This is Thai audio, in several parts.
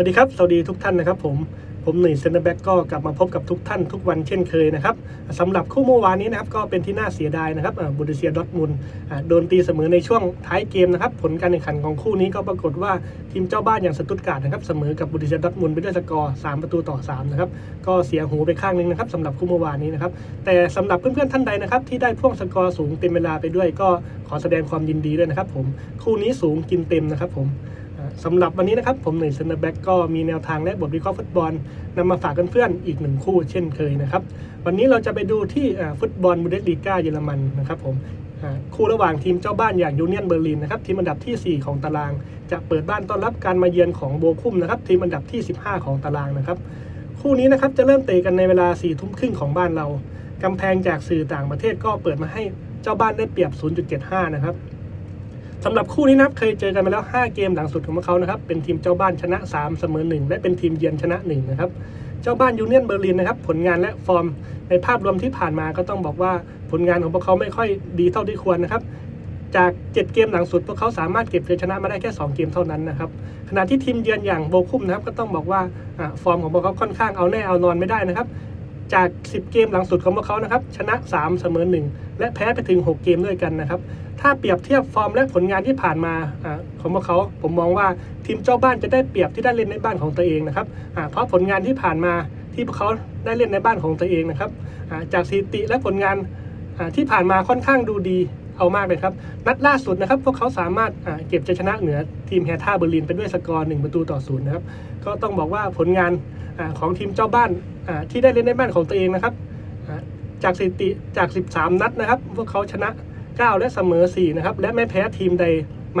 วัสดีครับ สวัสดีทุกท่านนะครับผมผมหนุ่ยเซนเตอร์แบ็กก็กลับมาพบกับทุกท่านทุกวันเช่นเคยนะครับสำหรับคู่เมื่อวานนี้นะครับก็เป็นที่น่าเสียดายนะครับบุรเซียดอทมุนโดนตีเสมอในช่วงท้ายเกมนะครับผลการแข่งขันของคู่นี้ก็ปรากฏว่าทีมเจ้าบ้านอย่างสตุตการ์ดนะครับเสมอกับบุรเซียดอทมุนไปด้วยสกอร์3ประตูต่อ3นะครับก็เสียหูไปข้างนึงนะครับสำหรับคู่เมื่อวานนี้นะครับแต่สำหรับเพื่อนๆท่านใดนะครับที่ได้พ่วงสกอร์สูงเต็มเวลาไปด้วย ก็ขอแสดงความยินดีด้วยนะครับผมคู่นี้สูงกินเต็มนะครับผม สำหรับวันนี้นะครับ ผมหนึ่งเซนเตอร์แบ็กก็มีแนวทางและบทวิเคราะห์ฟุตบอลนำมาฝากเพื่อนๆอีกหนึ่งคู่เช่นเคยนะครับ วันนี้เราจะไปดูที่ฟุตบอลบูเดสลีกาเยอรมันนะครับผมคู่ระหว่างทีมเจ้าบ้านอย่างยูเนียนเบอร์ลินนะครับทีมอันดับทีสี่4 ของตาราง จะเปิดบ้านต้อนรับการมาเยือนของโบคุมนะครับทีมอันดับที่ 15 ของตารางนะครับคู่นี้นะครับจะเริ่มเตะกันในเวลา4ี่ทุ่มครึ่งของบ้านเรากำแพงจากสื่อต่างประเทศก็เปิดมาให้เจ้าบ้านได้เปรียบ 0.75 นะครับ สำหรับคู่นี้นะครับเคยเจอกันมาแล้ว 5 เกมหลังสุดของพวกเขานะครับเป็นทีมเจ้าบ้านชนะ 3 เสมอ 1 และเป็นทีมเยือนชนะ1นะครับเจ้าบ้านยูเนียนเบอร์ลินนะครับผลงานและฟอร์มในภาพรวมที่ผ่านมาก็ต้องบอกว่าผลงานของพวกเขาไม่ค่อยดีเท่าที่ควรนะครับจาก 7 เกมหลังสุด พวกเขาสามารถเก็บชัยชนะมาได้แค่ 2 เกมเท่านั้นนะครับขณะที่ทีมเยือนอย่างโบคุมนะครับก็ต้องบอกว่าอ่าฟอร์มของพวกเขาค่อนข้างเอาแน่เอานอนไม่ได้นะครับ จาก 10 เกมหลังสุดของพวกเขานะครับชนะ 3 เสมอ 1 และแพ้ไปถึง 6 เกมด้วยกันนะครับ ถ้าเปรียบเทียบฟอร์มและผลงานที่ผ่านมาอของพวกเขา ผมมองว่าทีมเจ้าบ้านจะได้เปรียบที่ได้เล่นในบ้านของตัวเองนะครับเพราะผลงานที่ผ่านมาที่พวกเขาได้เล่นในบ้านของตัวเองนะครับจากสถิติและผลงานที่ผ่านมาค่อนข้างดูดี เอามากเลยครับ นัดล่าสุดนะครับพวกเขาสามารถเก็บชัยชนะเหนือทีมแฮท่าเบอร์ลินไปด้วยสกอร์1ประตูต่อศูนย์นะครับ ก็ต้องบอกว่าผลงานอของทีมเจ้าบ้านที่ได้เล่นในบ้านของตัวเองนะครับจากสถิติจาก 13 นัดนะครับ พวกเขาชนะ 9 และเสมอ 4 นะครับ และไม่แพ้ทีมใด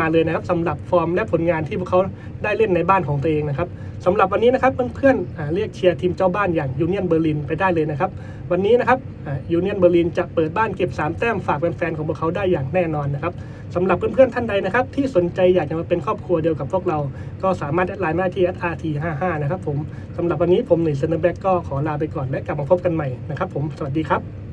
มาเลยนะครับสำหรับฟอร์มและผลงานที่พวกเขาได้เล่นในบ้านของตัวเองนะครับสำหรับวันนี้นะครับเพื่อนๆเรียกเชียร์ทีมเจ้าบ้านอย่างยูเนียนเบอร์ลินไปได้เลยนะครับ วันนี้นะครับยูเนียนเบอร์ลินจะเปิดบ้านเก็บ 3 แต้มฝากแฟนๆของพวกเขาได้อย่างแน่นอนนะครับสำหรับเพื่อนๆท่านใดนะครับ ที่สนใจอยากจะมาเป็นครอบครัวเดียวกับพวกเรา ก็สามารถแอดไลน์มาที่ rt55 นะครับผมสำหรับวันนี้ผมหนึ่งเซนเตอร์แบ็กก็ขอลาไปก่อนและกลับมาพบกันใหม่นะครับผมสวัสดีครับ